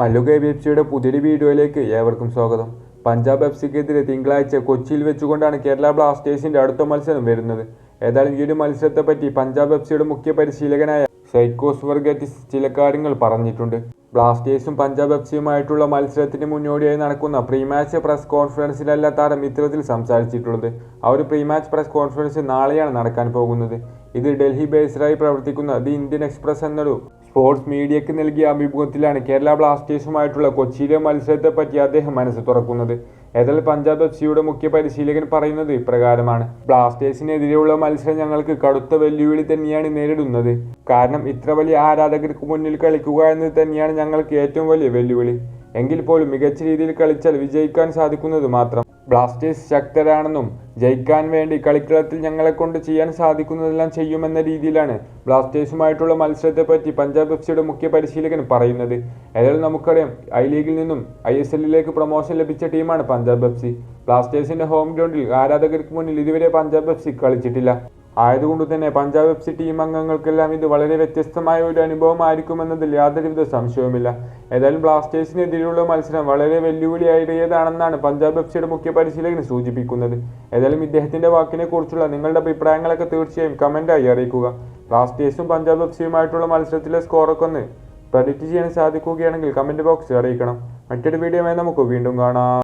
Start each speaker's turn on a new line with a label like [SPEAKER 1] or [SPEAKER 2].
[SPEAKER 1] മല്ലുക F സിയുടെ പുതിയൊരു വീഡിയോയിലേക്ക് ഏവർക്കും സ്വാഗതം. പഞ്ചാബ് എഫ് സിക്കെതിരെ തിങ്കളാഴ്ച കൊച്ചിയിൽ വെച്ചുകൊണ്ടാണ് കേരള ബ്ലാസ്റ്റേഴ്സിന്റെ അടുത്ത മത്സരം വരുന്നത്. ഏതായാലും ഈ ഒരു മത്സരത്തെ പറ്റി പഞ്ചാബ് എഫ് സിയുടെ മുഖ്യ പരിശീലകനായ സൈക്കോസ് വർഗറ്റിസ് ചില കാര്യങ്ങൾ പറഞ്ഞിട്ടുണ്ട്. ബ്ലാസ്റ്റേഴ്സും പഞ്ചാബ് എഫ് സിയുമായിട്ടുള്ള മത്സരത്തിന് മുന്നോടിയായി നടക്കുന്ന പ്രീ മാച്ച് പ്രസ് കോൺഫറൻസിലല്ല താരം ഇത്തരത്തിൽ സംസാരിച്ചിട്ടുള്ളത്. ആ ഒരു പ്രീ മാച്ച് പ്രസ് കോൺഫറൻസ് നാളെയാണ് നടക്കാൻ പോകുന്നത്. ഇത് ഡൽഹി ബേസ്ഡായി പ്രവർത്തിക്കുന്ന ദി ഇന്ത്യൻ എക്സ്പ്രസ് എന്നൊരു സ്പോർട്സ് മീഡിയയ്ക്ക് നൽകിയ അഭിമുഖത്തിലാണ് കേരള ബ്ലാസ്റ്റേഴ്സുമായിട്ടുള്ള കൊച്ചിയിലെ മത്സരത്തെപ്പറ്റി അദ്ദേഹം മനസ്സ് തുറക്കുന്നത്. ഏതായാലും പഞ്ചാബ് എഫ് സിയുടെ മുഖ്യ പരിശീലകൻ പറയുന്നത് ഇപ്രകാരമാണ്. ബ്ലാസ്റ്റേഴ്സിനെതിരെയുള്ള മത്സരം ഞങ്ങൾക്ക് കടുത്ത വെല്ലുവിളി തന്നെയാണ് നേരിടുന്നത്. കാരണം ഇത്ര വലിയ ആരാധകർക്ക് മുന്നിൽ കളിക്കുക എന്നത് തന്നെയാണ് ഞങ്ങൾക്ക് ഏറ്റവും വലിയ വെല്ലുവിളി. എങ്കിൽ പോലും മികച്ച രീതിയിൽ കളിച്ചാൽ വിജയിക്കാൻ സാധിക്കുന്നത് മാത്രം. ബ്ലാസ്റ്റേഴ്സ് ശക്തരാണെന്നും ജയിക്കാൻ വേണ്ടി കളിക്കളത്തിൽ ഞങ്ങളെ കൊണ്ട് ചെയ്യാൻ സാധിക്കുന്നതെല്ലാം ചെയ്യുമെന്ന രീതിയിലാണ് ബ്ലാസ്റ്റേഴ്സുമായിട്ടുള്ള മത്സരത്തെപ്പറ്റി പഞ്ചാബ് എഫ് സിയുടെ മുഖ്യ പരിശീലകൻ പറയുന്നത്. ഏതായാലും നമുക്കറിയാം ഐ ലീഗിൽ നിന്നും ഐ എസ് എല്ലിലേക്ക് പ്രൊമോഷൻ ലഭിച്ച ടീമാണ് പഞ്ചാബ് എഫ് സി ബ്ലാസ്റ്റേഴ്സിന്റെ ഹോം ഗ്രൗണ്ടിൽ ആരാധകർക്ക് മുന്നിൽ ഇതുവരെ പഞ്ചാബ് എഫ് സി കളിച്ചിട്ടില്ല. ആയതുകൊണ്ട് തന്നെ പഞ്ചാബ് എഫ് സി ടീം അംഗങ്ങൾക്കെല്ലാം ഇത് വളരെ വ്യത്യസ്തമായ ഒരു അനുഭവമായിരിക്കുമെന്നതിൽ യാതൊരുവിധ സംശയവുമില്ല. ഏതായാലും ബ്ലാസ്റ്റേഴ്സിനെതിരെയുള്ള മത്സരം വളരെ വെല്ലുവിളിയേറിയതാണെന്നാണ് പഞ്ചാബ് എഫ് സിയുടെ മുഖ്യ പരിശീലകൻ സൂചിപ്പിക്കുന്നത്. ഏതായാലും ഇദ്ദേഹത്തിന്റെ വാക്കിനെ കുറിച്ചുള്ള നിങ്ങളുടെ അഭിപ്രായങ്ങളൊക്കെ തീർച്ചയായും കമന്റായി അറിയിക്കുക. ബ്ലാസ്റ്റേഴ്സും പഞ്ചാബ് എഫ് സിയുമായിട്ടുള്ള മത്സരത്തിലെ സ്കോറൊക്കെ ഒന്ന് പ്രഡിക്റ്റ് ചെയ്യാൻ സാധിക്കുകയാണെങ്കിൽ കമന്റ് ബോക്സിൽ അറിയിക്കണം. മറ്റൊരു വീഡിയോയുമായി നമുക്ക് വീണ്ടും കാണാം.